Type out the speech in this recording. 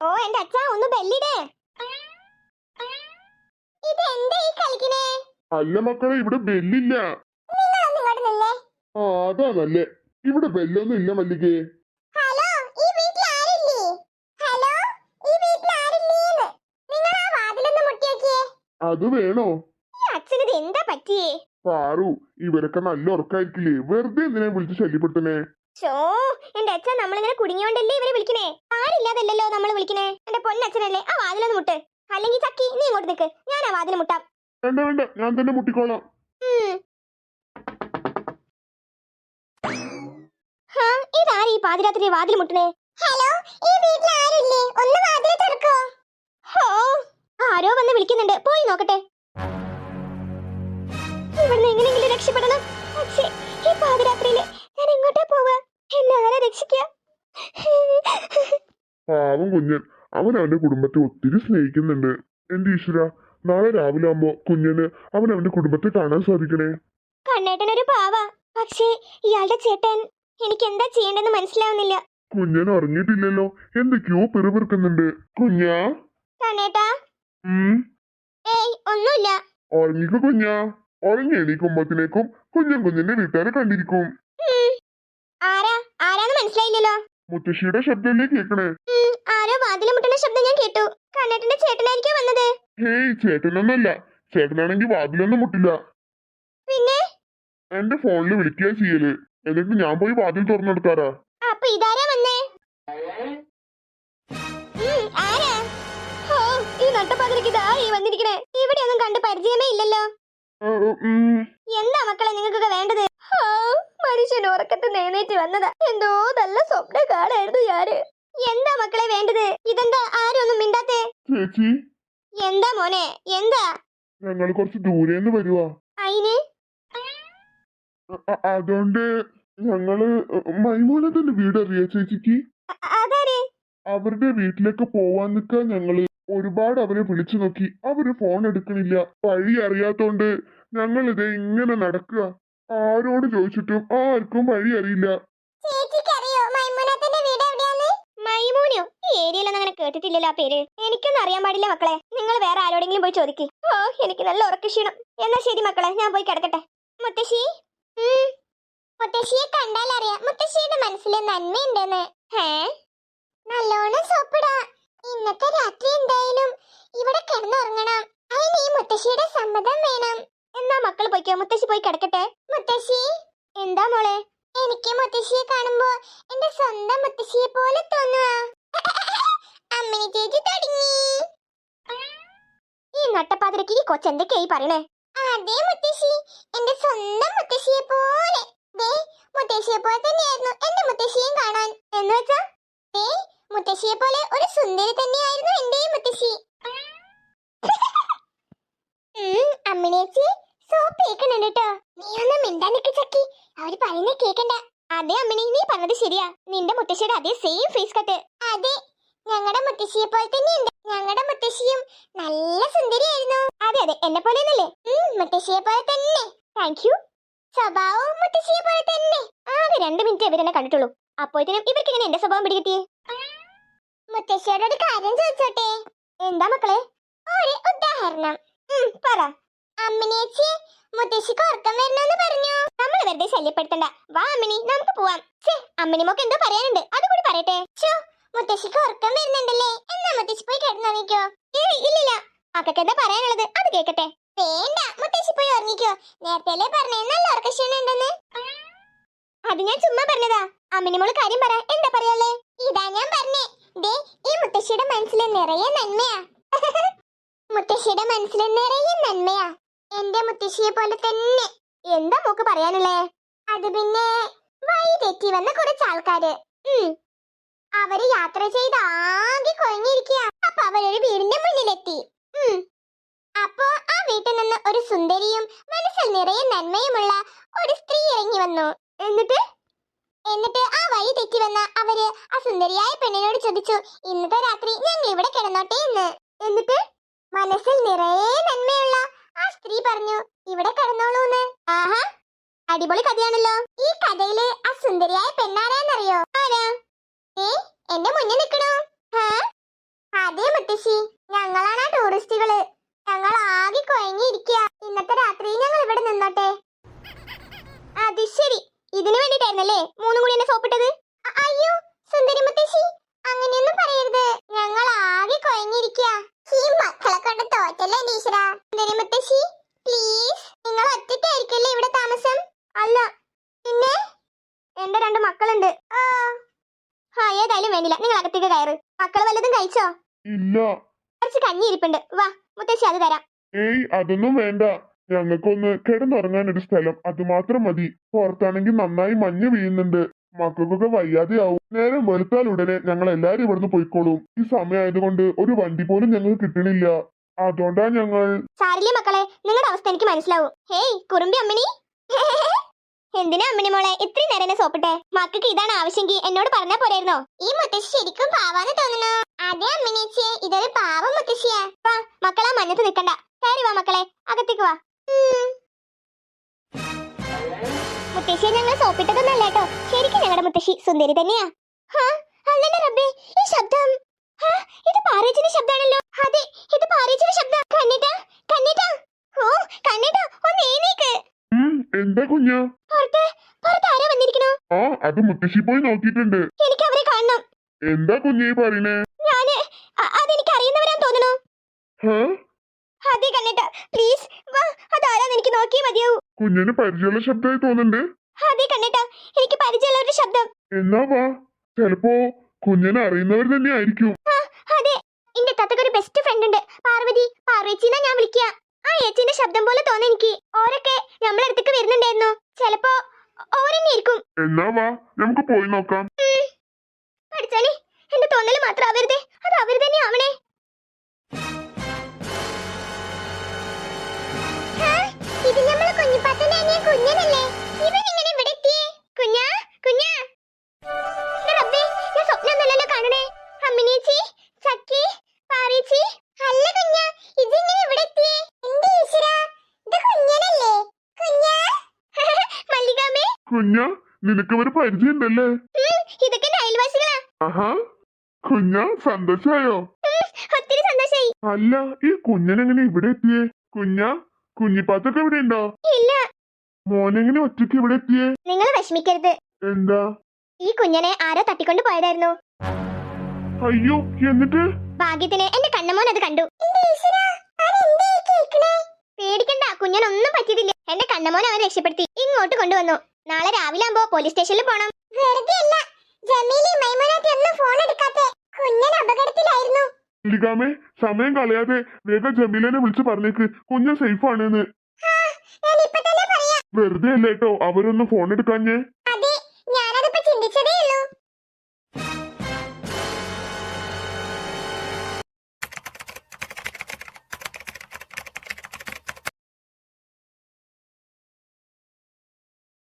ഓ എന്റെ അച്ഛാ ഒന്ന് ബെല്ലിടേ. ഇത് എന്താ ഈ കളിക്കണേ? അല്ല മക്കളെ ഇവിടെ ബെല്ലില്ല. നിങ്ങളൊന്ന് ഇങ്ങോട്ട് നിന്നേ. ആ അതാ നല്ലേ. ഇവിടെ ബെല്ലൊന്നും ഇല്ല മല്ലികേ. ഹലോ ഈ വീട്ടിൽ ആരില്ലേ? ഹലോ ഈ വീട്ടിൽ ആരില്ലേന്ന്. നിങ്ങൾ ആ വാതിലൊന്ന് മുട്ടി നോക്കിയേ അത് വേണോ? ഈ എന്താ പറ്റിയേ? പാറു ഇവരൊക്കെ നല്ല ഉറക്കായിരിക്കില്ലേ? വെറുതെ എന്തിനാ വിളിച്ച് ശല്യപ്പെടുത്തണേ ഷോ എന്റെ അച്ഛൻ നമ്മളിങ്ങനെ കുടുങ്ങിയോണ്ടല്ലേ ഇവരെ വിളിക്കണേ? ആരില്ലാതല്ലോ നമ്മൾ വിളിക്കണേ? എന്റെ പൊന്നച്ഛനല്ലേ ആ വാതിലൊന്ന് മുട്ട്. അല്ലെങ്കിൽ ചക്കി നീ ഇങ്ങോട്ട് നിക്ക്. ഞാൻ ആ വാതിൽ മുട്ടാം. വേണ്ട വേണ്ട ഞാൻ തന്നെ മുട്ടിക്കോളാം. ഇതാരീ പാതിരാത്രി വാതിൽ മുട്ടണേ? ഹലോ ഈ വീട്ടിൽ ആരുല്ലേ ഒന്ന് വാതിൽ തുറക്കോ? ഹോ ആരോ വന്ന് വിളിക്കുന്നുണ്ട്. പോയി നോക്കട്ടെ. ഇവിടുന്ന് എങ്ങനെയെങ്കിലും രക്ഷപ്പെടണം. പക്ഷേ ഈ പാതിരാത്രിയിൽ ഞാൻ എങ്ങോട്ടാ പോവാ എന്നെ ആരാ രക്ഷിക്കുക പാവം കുഞ്ഞൻ. അവൻ അവന്റെ കുടുംബത്തെ ഒത്തിരി സ്നേഹിക്കുന്നുണ്ട്. എന്റെ ഈശ്വര? നാളെ രാവിലെ ആകുമ്പോ കുഞ്ഞന് അവൻ അവന്റെ കുടുംബത്തെ കാണാൻ സാധിക്കണേ? കണ്ണേട്ടനൊരു പാവ. പക്ഷേ ഇയാളുടെ ചേട്ടൻ എനിക്ക് എന്താ ചെയ്യേണ്ടെന്ന് മനസ്സിലാവുന്നില്ല. കുഞ്ഞൻ അറിഞ്ഞിട്ടില്ലല്ലോ എന്തൊക്കെയോ പിറുപിറുക്കുന്നുണ്ട് കുഞ്ഞാ? കണ്ണേട്ടാ? ഉം? ഏയ് ഒന്നുമില്ല. ഉറങ്ങിക്കോ കുഞ്ഞാ. ഉറങ്ങി എണീക്കുമ്പോഴത്തേക്കും കുഞ്ഞൻ കുഞ്ഞിന്റെ വീട്ടുകാരെ കണ്ടിരിക്കും. മനസ്സിലായില്ലല്ലോ. മുത്തശ്ശിയുടെ ശബ്ദമല്ലേ കേക്കണേ? ആരോ വാതിൽ മുട്ടുന്ന ശബ്ദം ഞാൻ കേട്ടു. കണ്ണേട്ടന്റെ ചേട്ടനായിരിക്കും വന്നത്? ഹേയ് ചേട്ടനൊന്നല്ല. ചേട്ടനാണെങ്കിൽ വാതിലൊന്നും മുട്ടില്ല. പിന്നെ? എന്റെ ഫോണിൽ വിളിക്കുക ചെയ്യൽ. എന്നിട്ട് ഞാൻ പോയി വാതിൽ തുറന്നെടുക്കാറാ. അപ്പൊ ഇതാരാ വന്നേ? ഉം, ആരാ? ഓ ഈ നട്ടപ്പാതിരക്ക് ഇതാ ഈ വന്നിരിക്കണേ. ഇവിടെ ഒന്നും കണ്ട് പരിചയമേ ഇല്ലല്ലോ. എന്താ മക്കളെ നിങ്ങൾക്കൊക്കെ വേണ്ടത്? മനുഷ്യൻ ഉറക്കത്ത് നേനേറ്റ് വന്നതാ. എന്തോ നല്ല സ്വപ്ന കാണായിരുന്നു ഞാൻ. എന്താ മക്കളെ വേണ്ടത്? ഇതെന്താ? ആരും ഒന്നും മിണ്ടാത്തേ? ചേച്ചി. എന്താ മോനെ? എന്താ? ഞങ്ങൾ കുറച്ച് ദൂരേന്ന് വരുവാ. അയിന് അതുകൊണ്ട് ഞങ്ങൾ മൈമോനെ തന്നെ വീട് അറിയാ ചേച്ചിക്ക് അവരുടെ വീട്ടിലേക്ക് പോവാൻ നിൽക്കാൻ ഞങ്ങൾ ഒരുപാട് അവരെ വിളിച്ചു നോക്കി. അവർ ഫോൺ എടുക്കണില്ല. വഴി അറിയാത്തോണ്ട് ഞങ്ങളിത് ഇങ്ങനെ നടക്കുക. ആരോട് ചോദിച്ചിട്ടും ആർക്കും വഴി അറിയില്ല. കേട്ടിട്ടില്ലല്ലോ ആ പേര്. എനിക്കൊന്നും അറിയാൻ പാടില്ല മക്കളെ. നിങ്ങൾ വേറെ ആരോടെങ്കിലും പോയി ചോദിക്ക്. ഓ എനിക്ക് നല്ല ഉറക്കക്ഷീണം എന്നാ ശരി മക്കളെ ഞാൻ പോയി കിടക്കട്ടെ. മുത്തശ്ശി. മുത്തശ്ശിയെ കണ്ടാൽ അറിയാം. മുത്തശ്ശിയുടെ മനസ്സിൽ നന്മയുണ്ടെന്ന്. ഹേ? നല്ലോണം സോപ്പിടാ. ഇന്നത്തെ രാത്രി എന്തായാലും ഇവിടെ കിടന്നുറങ്ങണം. അതിന് ഈ മുത്തശ്ശിയുടെ സമ്മതം വേണം. എന്നാ മക്കൾ പോയിക്കോ? മുത്തശ്ശി പോയി കിടക്കട്ടെ. മുത്തശ്ശി? എന്താ മോളെ? എനിക്ക് മുത്തശ്ശിയെ കാണുമ്പോ എന്റെ സ്വന്തം മുത്തശ്ശിയെ പോലെ തോന്നുക അമ്മിനി ചേച്ചി തുടങ്ങി. ഈ നട്ടപ്പാതിരക്ക് ഈ കൊച്ചെന്തൊക്കെയായി പറയണേ? അതെ മുത്തശ്ശി. എന്റെ സ്വന്തം മുത്തശ്ശിയെ പോലെ. ദേ മുത്തശ്ശിയെ പോലെ തന്നെയായിരുന്നു എന്റെ മുത്തശ്ശിയും കാണാൻ. എന്ന് വെച്ചാ ദേ മുത്തശ്ശിയെ പോലെ ഒരു സുന്ദരി തന്നെയായിരുന്നു എന്റെയും മുത്തശ്ശി. അമ്മിനേച്ചി സോപ്പ് കേൾക്കുന്നുണ്ട് കേട്ടോ. നീ ഒന്നും മിണ്ടാ നിക്ക് ചക്കി. അവർ പറയുന്നത് കേക്കണ്ട. അതെ അമ്മിണി നീ പറഞ്ഞത് ശരിയാ. നിന്റെ മുത്തശ്ശിയുടെ അതേ സെയിം ഫേസ് കട്ട് അതെ ഞങ്ങളുടെ മുത്തശ്ശിയെ പോലെ തന്നെയുണ്ട്. ഞങ്ങളുടെ മുത്തശ്ശിയും നല്ല സുന്ദരിയായിരുന്നു. അതെ അതെ എന്നെ പോലെ ഒന്നല്ലേ മുത്തശ്ശിയെ പോലെ തന്നെ. താങ്ക് യു സ്വഭാവവും മുത്തശ്ശിയെ പോലെ തന്നെ. ആകെ രണ്ട് മിനിറ്റ് ഇവരെന്നെ കണ്ടിട്ടുള്ളൂ. അപ്പോഴത്തേനും ഇവർക്ക് ഇങ്ങനെ എന്റെ സ്വഭാവം പിടികിട്ടിയേ? മുത്തശ്ശിയോട് കാര്യം ചോദിച്ചോട്ടെ? എന്താ മക്കളെ? ഒരു ഉദാഹരണം. പറ. അമ്മിനേച്ചി മുത്തശ്ശിക്ക് ഉറക്കം വരണമെന്ന് പറഞ്ഞു. നമ്മൾ വെറുതെ ശല്യപ്പെടുത്തണ്ട. വാ അമ്മിനി നമുക്ക് പോവാം. ഛേ അമ്മിണി മോക്ക് എന്തോ പറയാനുണ്ട്. അതുകൂടി പറയട്ടെ. ഷോ മുത്തശ്ശിക്ക് ഉറക്കം വരുന്നുണ്ടല്ലേ. എന്നാ മുത്തശ്ശി പോയി കിടന്നുറങ്ങിക്കോ ഏയ് ഇല്ലില്ല. മക്കൾക്ക് എന്താ പറയാനുള്ളത്? അത് കേക്കട്ടെ. വേണ്ട മുത്തശ്ശി പോയി ഉറങ്ങിക്കോ. നേരത്തെ പറഞ്ഞേ നല്ല ഉറക്കക്ഷീണം ഉണ്ടെന്ന് അത് ഞാൻ ചുമ്മാ പറഞ്ഞതാ. അമ്മിനി മോൾ കാര്യം പറ. എന്താ പറയാല്ലേ ഇതാ ഞാൻ പറഞ്ഞേ. ദേ ഈ മുത്തശ്ശിയുടെ മനസ്സിൽ നിറയെ നന്മയാ. മുത്തശ്ശിയുടെ മനസ്സിൽ നിറയെ നന്മയാ. എന്റെ മുത്തശ്ശിയെ പോലെ തന്നെ. എന്താ മോക്ക് പറയാനല്ലേ അത് പിന്നെ വഴി തെറ്റി വന്ന കുറച്ച് ആൾക്കാര്. അവർ യാത്ര ചെയ്ത് ആകെ കുഴങ്ങിയിരിക്കുക അപ്പൊ അവരൊരു വീടിന്റെ മുന്നിലെത്തി. അപ്പോ ആ വീട്ടിൽ നിന്ന് ഒരു സുന്ദരിയും മനസ്സിൽ നിറയെ നന്മയുമുള്ള ഒരു സ്ത്രീ ഇറങ്ങി വന്നു. എന്നിട്ട്? എന്നിട്ട് ആ വഴി തെറ്റി വന്ന അവർ ആ സുന്ദരിയായ പെണ്ണിനോട് ചോദിച്ചു ഇന്നത്തെ രാത്രി ഞങ്ങൾ ഇവിടെ കിടന്നോട്ടെ എന്ന്. എന്നിട്ട്? മനസ്സിൽ നിറയെ നന്മയുള്ള ആ സ്ത്രീ പറഞ്ഞു ഇവിടെ കിടന്നോളൂന്ന്. ആഹാ അടിപൊളി കഥയാണല്ലോ. ഈ കഥയിൽ ആ സുന്ദരിയായ പെണ്ണാരാന്നറിയോ? ആരാ? ഏ എന്റെ മുന്നിൽ നിൽക്കണോ? മുത്തശ്ശി ഞങ്ങളാണ് ആ ടൂറിസ്റ്റുകൾ. ഞങ്ങൾ ആകെ കുഴങ്ങിയിരിക്കുക ഇന്നത്തെ രാത്രി ഞങ്ങൾ ഇവിടെ നിന്നോട്ടെ. അത് ശരി. ഇതിനു വേണ്ടിട്ടായിരുന്നല്ലേ മൂന്നും കൂടി എന്നെ സോപ്പിട്ടത്? അയ്യോ സുന്ദരി മുത്തശ്ശി അങ്ങനെയൊന്നും പറയരുത്. ഞങ്ങൾ ആകെ കുഴങ്ങിയിരിക്കുക ഈ മക്കളെ കൊണ്ട് തോറ്റല്ലേ ടീച്ചറ സുന്ദരി മുത്തശ്ശി പ്ലീസ് നിങ്ങൾ ഒറ്റയ്ക്കായിരിക്കല്ലേ ഇവിടെ താമസം അല്ല പിന്നെ എന്റെ രണ്ട് മക്കളുണ്ട് ആ ആ ഏതായാലും വേണ്ടില്ല കയറ്. മക്കൾ വല്ലതും കഴിച്ചോ? ഇല്ല. കുറച്ച് കഞ്ഞി ഇരിപ്പുണ്ട് വാ മുത്തശ്ശി അത് തരാം. ഏയ് അതൊന്നും വേണ്ട. ഞങ്ങൾക്കൊന്ന് കിടന്നുറങ്ങാൻ ഒരു സ്ഥലം അത് മാത്രം മതി. പുറത്താണെങ്കിൽ നന്നായി മഞ്ഞ് വീഴുന്നുണ്ട്. മക്കൾക്കൊക്കെ വയ്യാതെയാവും. നേരം വെളുത്താൽ ഉടനെ ഞങ്ങൾ എല്ലാരും ഇവിടുന്ന് പോയിക്കോളും. ഈ സമയമായതുകൊണ്ട് ഒരു വണ്ടി പോലും ഞങ്ങൾക്ക് കിട്ടണില്ല. അതുകൊണ്ടാ ഞങ്ങൾ സാരില്ലേ മക്കളെ നിങ്ങളുടെ അവസ്ഥ എനിക്ക് മനസ്സിലാവും. ഹേയ് കുറുമ്പി അമ്മിണി. എന്തിനാ അമ്മിണി മോളെ? ഇത്രയും നേരം എന്നെ സോപ്പിട്ടെ? മക്കൾക്ക് ഇതാണ് ആവശ്യമെങ്കിൽ എന്നോട് പറഞ്ഞാ പോരായിരുന്നോ? ഈ മുത്തശ്ശി ശരിക്കും പാവാന്ന് തോന്നുന്നു. അതെ അമ്മിനേച്ചി ഇതൊരു പാവം മുത്തശ്ശിയാ. വാ മക്കളാ മഞ്ഞത്ത് നിക്കണ്ട. കയറി വാ മക്കളെ അകത്തേക്ക് വാ. മുത്തശ്ശിയെ ഞങ്ങൾ സോപ്പിട്ടതൊന്നല്ല കേട്ടോ. ശരിക്കും ഞങ്ങളുടെ മുത്തശ്ശി സുന്ദരി തന്നെയാ. ഹാ റബ്ബേ ഈ ശബ്ദം. ഹാ ഇത് പാറേച്ചിന്റെ ശബ്ദാണല്ലോ. അതെ ഇത് പാറേച്ചിന്റെ ശബ്ദം. കണ്ണിട്ടാ കണ്ണിട്ടാ. ഓ കണ്ണിട്ടാ ഒന്ന് എഴുന്നേക്ക്. എന്താ കുഞ്ഞ പുറത്ത് പുറത്ത് ആരാ വന്നിരിക്കണോ ആ അത് മുത്തശ്ശി പോയി നോക്കിയിട്ടുണ്ട്. എനിക്ക് അവരെ കാണണം. എന്താ കുഞ്ഞേ പറയണേ? ഞാൻ അതെനിക്ക് അറിയുന്നവരാന്ന് തോന്നുന്നു. അതെ കണ്ണിട്ട പ്ലീസ് വാ അതാരാന്ന് എനിക്ക് നോക്കിയേ മതിയാവൂ. കുഞ്ഞിന് പരിചയമുള്ള ശബ്ദമായി തോന്നുന്നുണ്ട്. അതെ കണ്ണിട്ട എനിക്ക് പരിചയമുള്ളവരുടെ ശബ്ദം. എന്നാ വാ ചിലപ്പോ കുഞ്ഞിനെ അറിയുന്നവർ തന്നെ ആയിരിക്കും. അതെ എന്റെ തത്തക്ക് ഒരു ബെസ്റ്റ് ഫ്രണ്ട് ഉണ്ട്. പാർവതി പാർവച്ചിന്നാ ഞാൻ വിളിക്കുക ആ ഏച്ചിന്റെ ശബ്ദം പോലെ തോന്നുന്നു എനിക്ക്. ഓരൊക്കെ നമ്മളെ അടുത്തേക്ക് വരുന്നുണ്ടായിരുന്നു. ചിലപ്പോ ഓരെന്നെ ആയിരിക്കും എന്നാ വാ നമുക്ക് പോയി നോക്കാം. പഠിച്ചാലേ എന്റെ തോന്നൽ മാത്രം ആവരുതേ അത് അവർ തന്നെ ആവണേ. ഇത് നമ്മളെ കുഞ്ഞിപ്പാത്തന്റെ അനിയൻ കുഞ്ഞനല്ലേ? ഇവൻ ഇങ്ങനെ കുഞ്ഞ നിനക്ക് ഒരു പരിചയം ഉണ്ടല്ലേ ഇതൊക്കെ അയൽവാസികളാ. ആഹാ കുഞ്ഞ സന്തോഷായോ? ഒത്തിരി സന്തോഷായി. അല്ല ഈ കുഞ്ഞനെങ്ങനെ ഇവിടെ എത്തിയേ? കുഞ്ഞ കുഞ്ഞിപ്പാത്തൊക്കെ ഇവിടെ ഉണ്ടോ ഇല്ല. മോനെങ്ങനെ ഒറ്റയ്ക്ക് ഇവിടെ എത്തിയേ? നിങ്ങൾ വിഷമിക്കരുത്. എന്താ? ഈ കുഞ്ഞനെ ആരോ തട്ടിക്കൊണ്ട് പോയതായിരുന്നു. അയ്യോ എന്നിട്ട്? ഭാഗ്യത്തിന് എന്റെ കണ്ണമോൻ അത് കണ്ടു. പേടിക്കണ്ട കുഞ്ഞനൊന്നും പറ്റിയിട്ടില്ല എന്റെ കണ്ണമോൻ അവൻ രക്ഷപ്പെടുത്തി. ഇങ്ങോട്ട് കൊണ്ടുവന്നു. നാളെ രാവിലെ ആകുമ്പോ പോലീസ് സ്റ്റേഷനിൽ പോണം. വെറുതെ അല്ല ജമീലി മൈമുനാത്തി ഒന്നും ഫോൺ എടുക്കാത്തെ. കുഞ്ഞൻ അപകടത്തിലായിരുന്നു. ലിഗാമേ സമയം കളയാതെ വേഗം ജമീലനെ വിളിച്ചു പറഞ്ഞേക്ക്. കുഞ്ഞ് സേഫ് ആണെന്ന്. വെറുതെ അല്ലേട്ടോ അവരൊന്നും ഫോൺ എടുക്കാഞ്ഞേ.